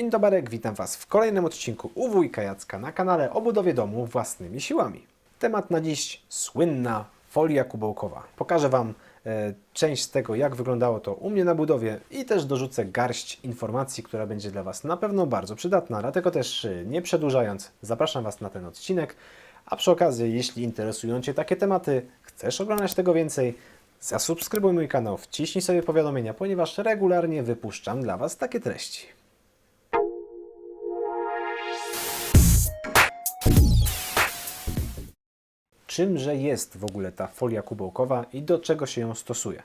Dzień witam Was w kolejnym odcinku u wujka Jacka na kanale o budowie domu własnymi siłami. Temat na dziś słynna folia kubełkowa. Pokażę Wam e, część z tego, jak wyglądało to u mnie na budowie i też dorzucę garść informacji, która będzie dla Was na pewno bardzo przydatna. Dlatego też e, nie przedłużając, zapraszam Was na ten odcinek. A przy okazji, jeśli interesują Cię takie tematy, chcesz oglądać tego więcej, zasubskrybuj mój kanał, wciśnij sobie powiadomienia, ponieważ regularnie wypuszczam dla Was takie treści. Czymże jest w ogóle ta folia kubełkowa i do czego się ją stosuje.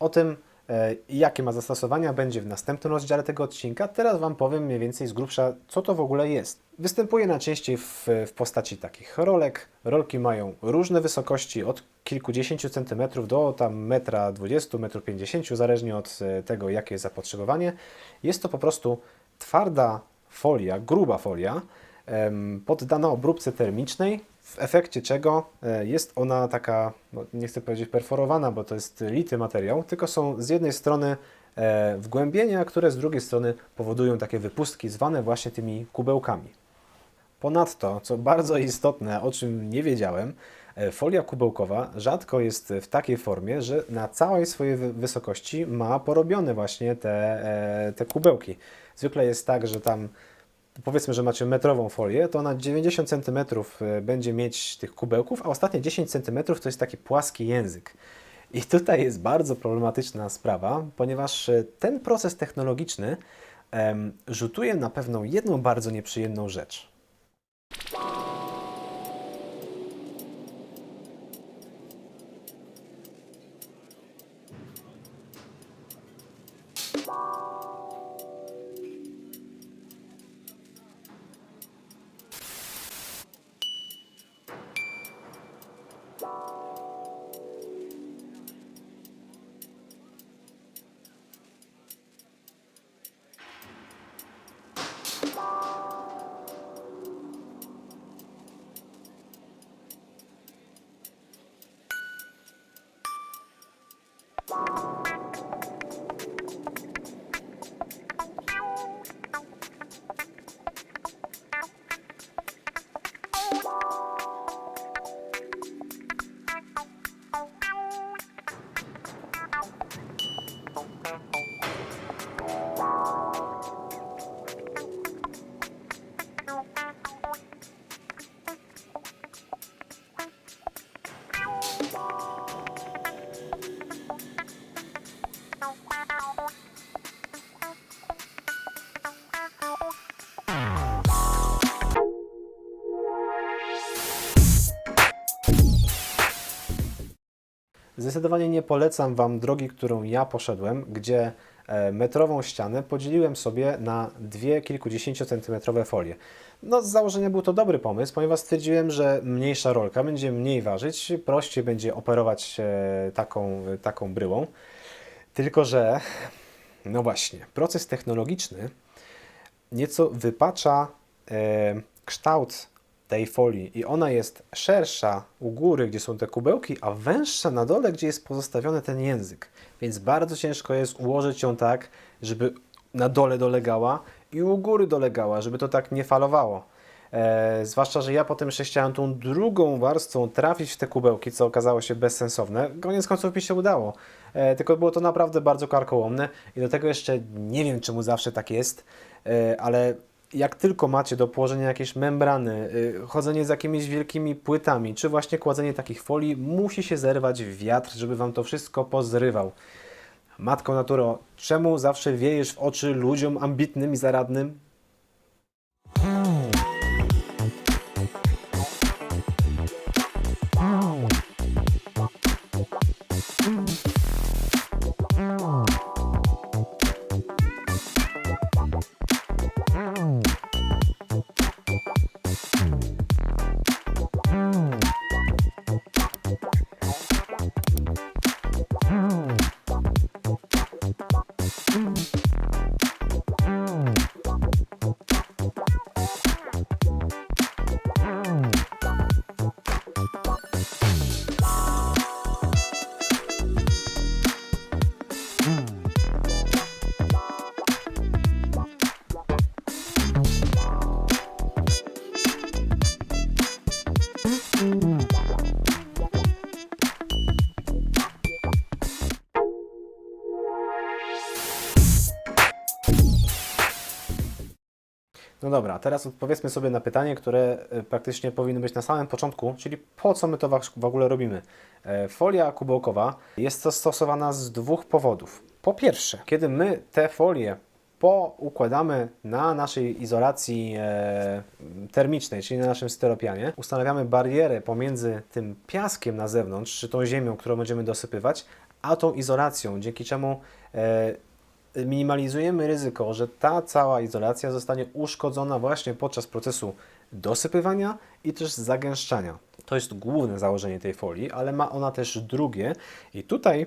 O tym, e, jakie ma zastosowania, będzie w następnym rozdziale tego odcinka. Teraz Wam powiem mniej więcej z grubsza, co to w ogóle jest. Występuje najczęściej w, w postaci takich rolek. Rolki mają różne wysokości, od kilkudziesięciu centymetrów do tam metra dwudziestu, metru pięćdziesięciu, zależnie od e, tego, jakie jest zapotrzebowanie. Jest to po prostu twarda folia, gruba folia, poddana obróbce termicznej, w efekcie czego e, jest ona taka, no nie chcę powiedzieć perforowana, bo to jest lity materiał, tylko są z jednej strony e, wgłębienia, które z drugiej strony powodują takie wypustki zwane właśnie tymi kubełkami. Ponadto, co bardzo istotne, o czym nie wiedziałem, e, folia kubełkowa rzadko jest w takiej formie, że na całej swojej wy- wysokości ma porobione właśnie te, te kubełki. Zwykle jest tak, że tam powiedzmy, że macie metrową folię, to na 90 cm będzie mieć tych kubełków, a ostatnie 10 cm to jest taki płaski język. I tutaj jest bardzo problematyczna sprawa, ponieważ e, ten proces technologiczny em, rzutuje na pewną jedną bardzo nieprzyjemną rzecz. Zdecydowanie nie polecam Wam drogi, którą ja poszedłem, gdzie e, metrową ścianę podzieliłem sobie na dwie kilkudziesięciocentymetrowe folie. No, z założenia był to dobry pomysł, ponieważ stwierdziłem, że mniejsza rolka będzie mniej ważyć, prościej będzie operować e, taką, taką bryłą. Tylko, że no właśnie, proces technologiczny nieco wypacza e, kształt tej folii i ona jest szersza u góry, gdzie są te kubełki, a węższa na dole, gdzie jest pozostawiony ten język. Więc bardzo ciężko jest ułożyć ją tak, żeby na dole dolegała i u góry dolegała, żeby to tak nie falowało. E, zwłaszcza, że ja potem jeszcze chciałem tą drugą warstwą trafić w te kubełki, co okazało się bezsensowne. Koniec końców mi się udało. E, tylko było to naprawdę bardzo karkołomne i do tego jeszcze nie wiem, czemu zawsze tak jest, e, ale jak tylko macie do położenia jakieś membrany, y, chodzenie z jakimiś wielkimi płytami, czy właśnie kładzenie takich folii, musi się zerwać wiatr, żeby Wam to wszystko pozrywał. Matko Naturo, czemu zawsze wiejesz w oczy ludziom ambitnym i zaradnym? No dobra, teraz odpowiedzmy sobie na pytanie, które e, praktycznie powinno być na samym początku, czyli po co my to w ogóle robimy? E, Folia kubełkowa jest to stosowana z dwóch powodów. Po pierwsze, kiedy my te folie poukładamy na naszej izolacji e, termicznej, czyli na naszym styropianie, ustanawiamy barierę pomiędzy tym piaskiem na zewnątrz, czy tą ziemią, którą będziemy dosypywać, a tą izolacją, dzięki czemu minimalizujemy ryzyko, że ta cała izolacja zostanie uszkodzona właśnie podczas procesu dosypywania i też zagęszczania. To jest główne założenie tej folii, ale ma ona też drugie i tutaj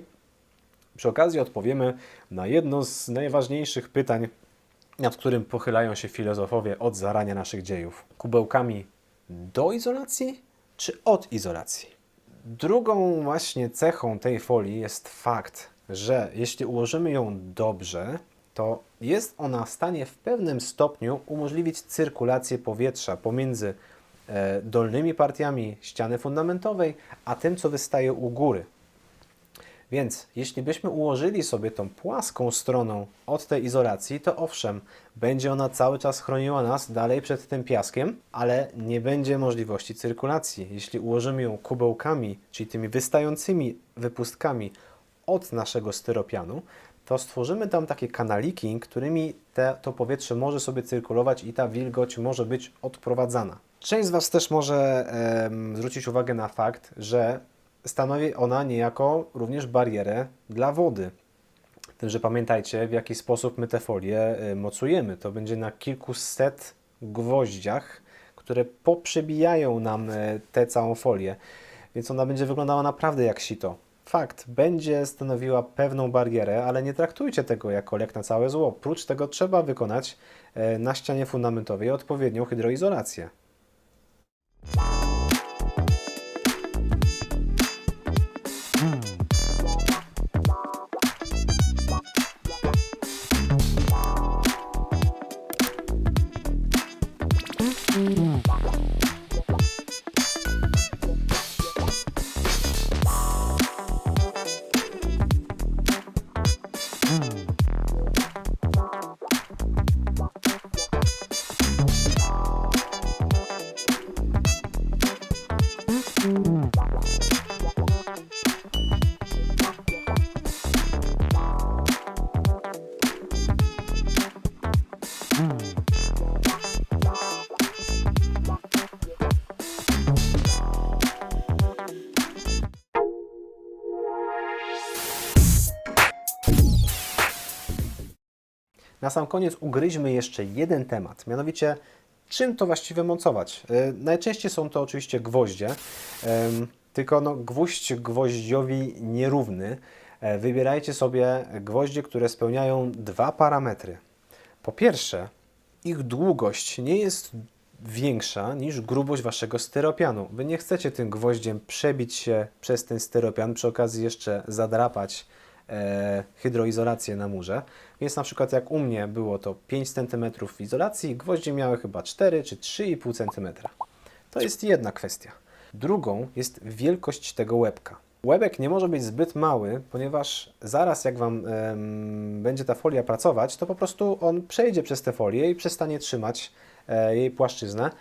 przy okazji odpowiemy na jedno z najważniejszych pytań, nad którym pochylają się filozofowie od zarania naszych dziejów. Kubełkami do izolacji czy od izolacji? Drugą właśnie cechą tej folii jest fakt, że jeśli ułożymy ją dobrze, to jest ona w stanie w pewnym stopniu umożliwić cyrkulację powietrza pomiędzy e, dolnymi partiami ściany fundamentowej, a tym, co wystaje u góry. Więc jeśli byśmy ułożyli sobie tą płaską stroną od tej izolacji, to owszem, będzie ona cały czas chroniła nas dalej przed tym piaskiem, ale nie będzie możliwości cyrkulacji. Jeśli ułożymy ją kubełkami, czyli tymi wystającymi wypustkami od naszego styropianu, to stworzymy tam takie kanaliki, którymi te, to powietrze może sobie cyrkulować i ta wilgoć może być odprowadzana. Część z Was też może em, zwrócić uwagę na fakt, że stanowi ona niejako również barierę dla wody. Tym, że pamiętajcie, w jaki sposób my te folie y, mocujemy. To będzie na kilkuset gwoździach, które poprzebijają nam y, tę całą folię, więc ona będzie wyglądała naprawdę jak sito. Fakt, będzie stanowiła pewną barierę, ale nie traktujcie tego jako lek na całe zło. Prócz tego trzeba wykonać y, na ścianie fundamentowej odpowiednią hydroizolację. Na sam koniec ugryźmy jeszcze jeden temat, mianowicie czym to właściwie mocować. E, Najczęściej są to oczywiście gwoździe, tylko no, gwóźdź gwoździowi nierówny. E, Wybierajcie sobie gwoździe, które spełniają dwa parametry. Po pierwsze, ich długość nie jest większa niż grubość waszego styropianu. Wy nie chcecie tym gwoździem przebić się przez ten styropian, przy okazji jeszcze zadrapać hydroizolację na murze. Więc na przykład jak u mnie było to 5 cm izolacji, gwoździe miały chyba 4 czy 3,5 cm. To jest jedna kwestia. Drugą jest wielkość tego łebka. Łebek nie może być zbyt mały, ponieważ zaraz jak Wam będzie ta folia pracować, to po prostu on przejdzie przez tę folię i przestanie trzymać e, jej płaszczyznę.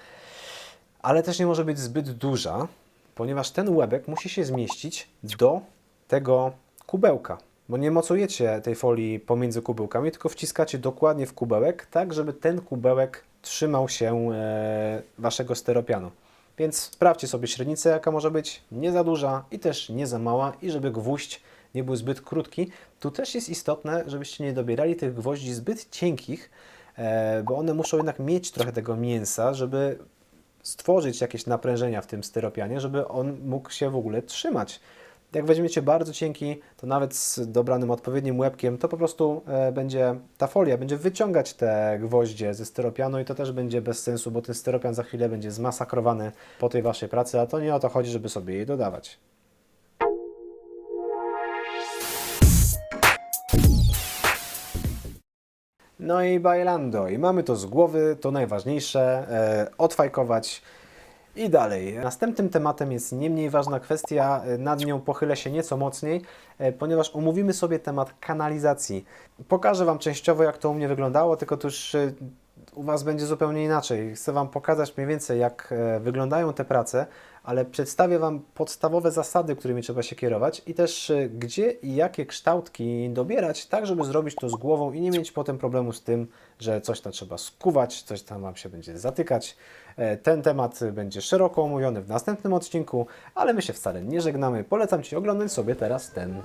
Ale też nie może być zbyt duża, ponieważ ten łebek musi się zmieścić do tego kubełka. Bo nie mocujecie tej folii pomiędzy kubełkami, tylko wciskacie dokładnie w kubełek, tak żeby ten kubełek trzymał się e, waszego steropianu. Więc sprawdźcie sobie średnicę, jaka może być, nie za duża i też nie za mała, i żeby gwóźdź nie był zbyt krótki. Tu też jest istotne, żebyście nie dobierali tych gwoździ zbyt cienkich, e, bo one muszą jednak mieć trochę tego mięsa, żeby stworzyć jakieś naprężenia w tym styropianie, żeby on mógł się w ogóle trzymać. Jak weźmiecie bardzo cienki, to nawet z dobranym odpowiednim łebkiem, to po prostu e, będzie ta folia będzie wyciągać te gwoździe ze styropianu i to też będzie bez sensu, bo ten styropian za chwilę będzie zmasakrowany po tej waszej pracy, a to nie o to chodzi, żeby sobie jej dodawać. No i bailando. I mamy to z głowy, to najważniejsze. E, odfajkować i dalej. Następnym tematem jest nie mniej ważna kwestia, nad nią pochylę się nieco mocniej, e, ponieważ omówimy sobie temat kanalizacji. Pokażę Wam częściowo, jak to u mnie wyglądało, tylko to już e, u Was będzie zupełnie inaczej. Chcę Wam pokazać mniej więcej, jak e, wyglądają te prace, ale przedstawię Wam podstawowe zasady, którymi trzeba się kierować i też e, gdzie i jakie kształtki dobierać, tak żeby zrobić to z głową i nie mieć potem problemu z tym, że coś tam trzeba skuwać, coś tam Wam się będzie zatykać. E, Ten temat będzie szeroko omówiony w następnym odcinku, ale my się wcale nie żegnamy. Polecam Ci oglądać sobie teraz ten